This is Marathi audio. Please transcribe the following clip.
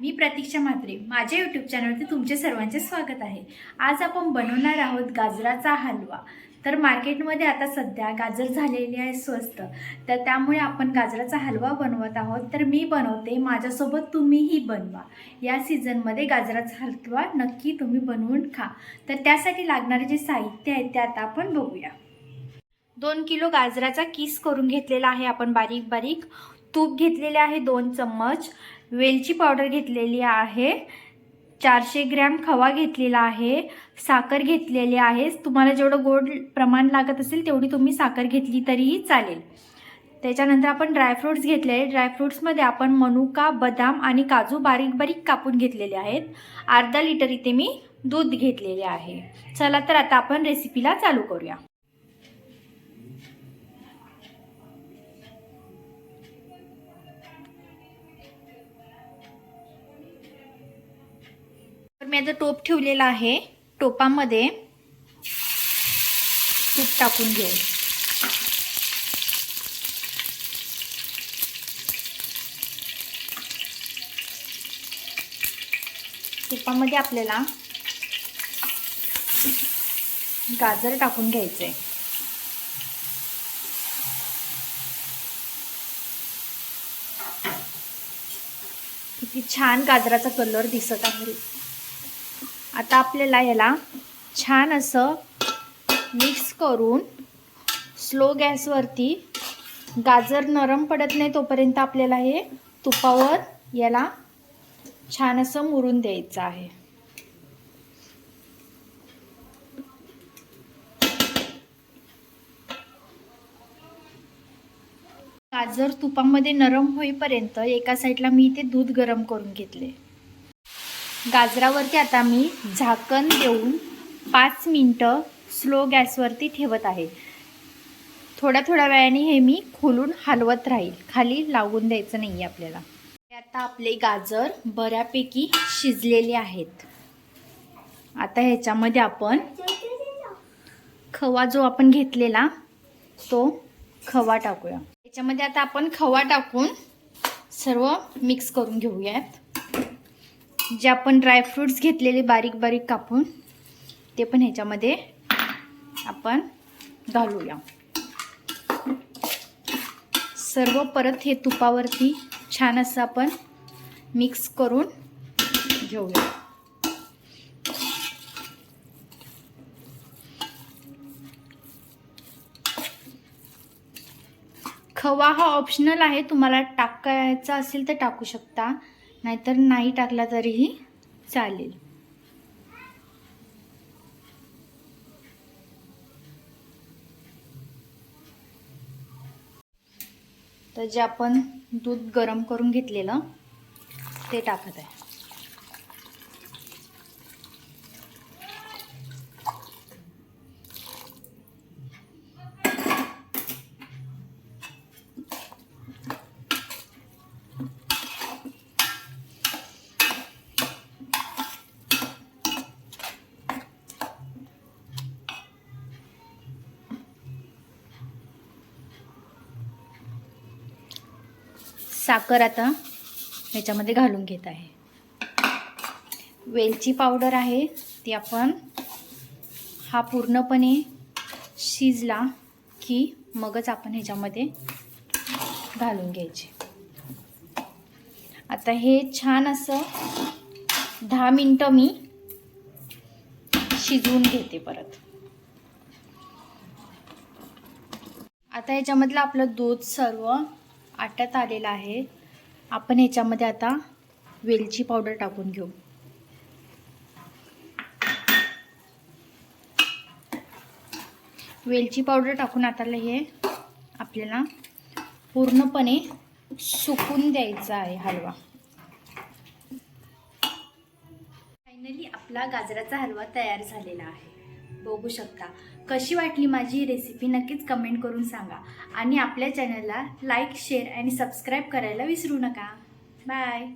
मी प्रतीक्षा म्हात्रे. माझ्या यूट्यूब चॅनलवरती तुमचे सर्वांचे स्वागत आहे. आज आपण बनवणार आहोत गाजराचा हलवा. तर मार्केटमध्ये आता सध्या गाजर झालेली आहे स्वस्त. तर त्यामुळे आपण गाजराचा हलवा बनवत आहोत. तर मी बनवते माझ्यासोबत तुम्हीही बनवा. या सीझनमध्ये गाजराचा हलवा नक्की तुम्ही बनवून खा. तर त्यासाठी लागणारे जे साहित्य आहे ते आता आपण बघूया. दोन किलो गाजराचा किस करून घेतलेला आहे आपण बारीक बारीक. तूप घेतलेले आहे दोन चम्मच. वेलची पावडर घेतलेली आहे. चारशे ग्रॅम खवा घेतलेला आहे. साखर घेतलेली आहे. तुम्हाला जेवढं गोड प्रमाण लागत असेल तेवढी तुम्ही साखर घेतली तरीही चालेल. त्याच्यानंतर आपण ड्रायफ्रूट्स घेतले ड्रायफ्रूट्समध्ये आपण मनुका बदाम आणि काजू बारीक बारीक कापून घेतलेले आहेत. अर्धा लिटर इथे मी दूध घेतलेले आहे. चला तर आता आपण रेसिपीला चालू करूया. मी आता टोप ठेवलेला आहे. टोपामध्ये तूप टाकून घेऊ. तुपामध्ये आपल्याला गाजर टाकून घ्यायचे किती छान गाजराचा कलर दिसत आहे. आता आपल्याला याला छान असं मिक्स करून स्लो गॅसवरती गाजर नरम पडत नाही तोपर्यंत आपल्याला हे तुपावर याला छान असं मुरून द्यायचं आहे. गाजर तुपामध्ये नरम होईपर्यंत एका साईडला मी इथे दूध गरम करून घेतले. गाजरावरती आता मी झाकण देऊन पाच मिनटं स्लो गॅसवरती ठेवत आहे. थोड्या थोड्या वेळाने हे मी खोलून हलवत राहील. खाली लावून द्यायचं नाही आहे आपल्याला आता आपले गाजर बऱ्यापैकी शिजलेले आहेत. आता ह्याच्यामध्ये आपण खवा जो आपण घेतलेला तो खवा टाकूया. याच्यामध्ये आता आपण खवा टाकून सर्व मिक्स करून घेऊयात. जे आपण ड्रायफ्रूट्स घेतलेले बारीक बारीक कापून ते पण ह्याच्यामध्ये आपण घालूया. सर्व परत हे तुपावरती छान असं आपण मिक्स करून घेऊया. खवा हा ऑप्शनल आहे तुम्हाला टाकायचा असेल तर टाकू शकता. नाहीतर नाही टाकला तरीही चालेल. तर जे आपण दूध गरम करून घेतलेलं ते टाकत आहे. साखर आता ह्याच्यामध्ये घालून घेत आहे. वेलची पावडर आहे ती आपण हा पूर्णपणे शिजला की मगच आपण ह्याच्यामध्ये घालून घ्यायचे. आता हे छान असं दहा मिनटं मी शिजवून घेते परत. आता ह्याच्यामधलं आपलं दूध सर्व आटत आलेलं आहे. आपण याच्यामध्ये आता वेलची पावडर टाकून घेऊ. वेलची पावडर टाकून आता हे आपल्याला पूर्णपणे सुकून द्यायचा आहे हलवा. फायनली आपला गाजराचा हलवा तयार झालेला आहे. बघू शकता. कशी वाटली माझी रेसिपी नक्कीच कमेंट करून सांगा. आणि आपल्या चॅनलला लाईक शेअर आणि सबस्क्राईब करायला विसरू नका. बाय